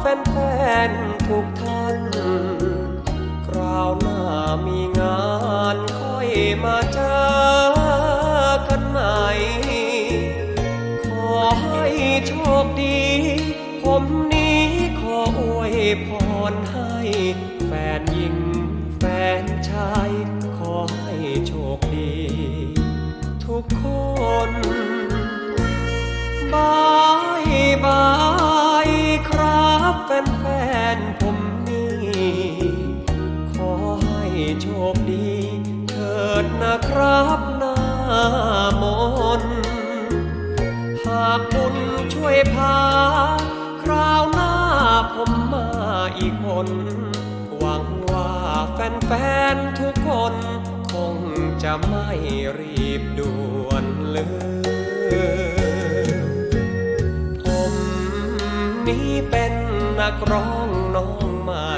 แฟนๆทุกท่าน คราวหน้ามีงานค่อยมาเจอกันใหม่ ขอให้โชคดี ผมนี้ขออวยพรให้แฟนหญิงแฟนชาย ขอให้โชคดี ทุกคน บ้า ดนะครับหน้ามน หากบุญช่วยพา คราวหน้าผมมาอีกคน หวังว่าแฟนๆทุกคน คงจะไม่รีบด่วนเลยผมนี้เป็นนักร้องน้องใหม่